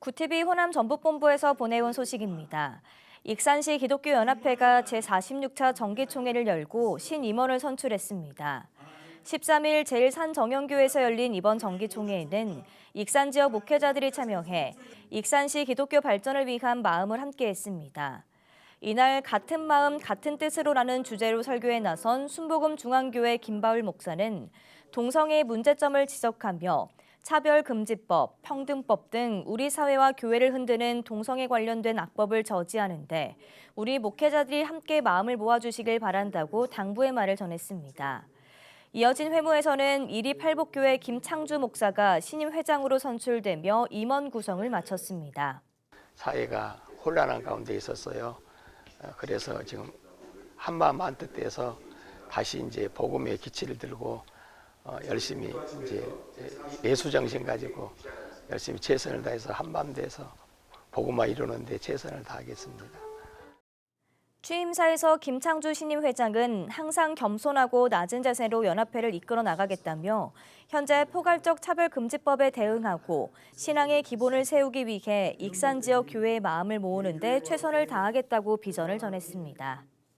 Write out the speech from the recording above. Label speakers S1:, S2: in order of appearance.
S1: 구티비 호남 전북본부에서 보내온 소식입니다. 익산시 기독교 연합회가 제46차 정기총회를 열고 신임원을 선출했습니다. 13일 제일산 정영교에서 열린 이번 정기총회에는 익산 지역 목회자들이 참여해 익산시 기독교 발전을 위한 마음을 함께했습니다. 이날 같은 마음 같은 뜻으로라는 주제로 설교에 나선 순복음 중앙교회 김바울 목사는 동성애의 문제점을 지적하며 차별금지법, 평등법 등 우리 사회와 교회를 흔드는 동성애 관련된 악법을 저지하는데 우리 목회자들이 함께 마음을 모아주시길 바란다고 당부의 말을 전했습니다. 이어진 회무에서는 이리 팔복교회 김창주 목사가 신임 회장으로 선출되며 임원 구성을 마쳤습니다.
S2: 사회가 혼란한 가운데 있었어요. 어, 그래서 지금 한마음 한뜻해서 다시 이제 복음의 기치를 들고 어, 열심히 이제 예수 정신 가지고 열심히 최선을 다해서 한마음 돼서 복음화 이루는데 최선을 다하겠습니다.
S1: 취임사에서 김창주 신임 회장은 항상 겸손하고 낮은 자세로 연합회를 이끌어 나가겠다며 현재 포괄적 차별금지법에 대응하고 신앙의 기본을 세우기 위해 익산 지역 교회의 마음을 모으는 데 최선을 다하겠다고 비전을 전했습니다.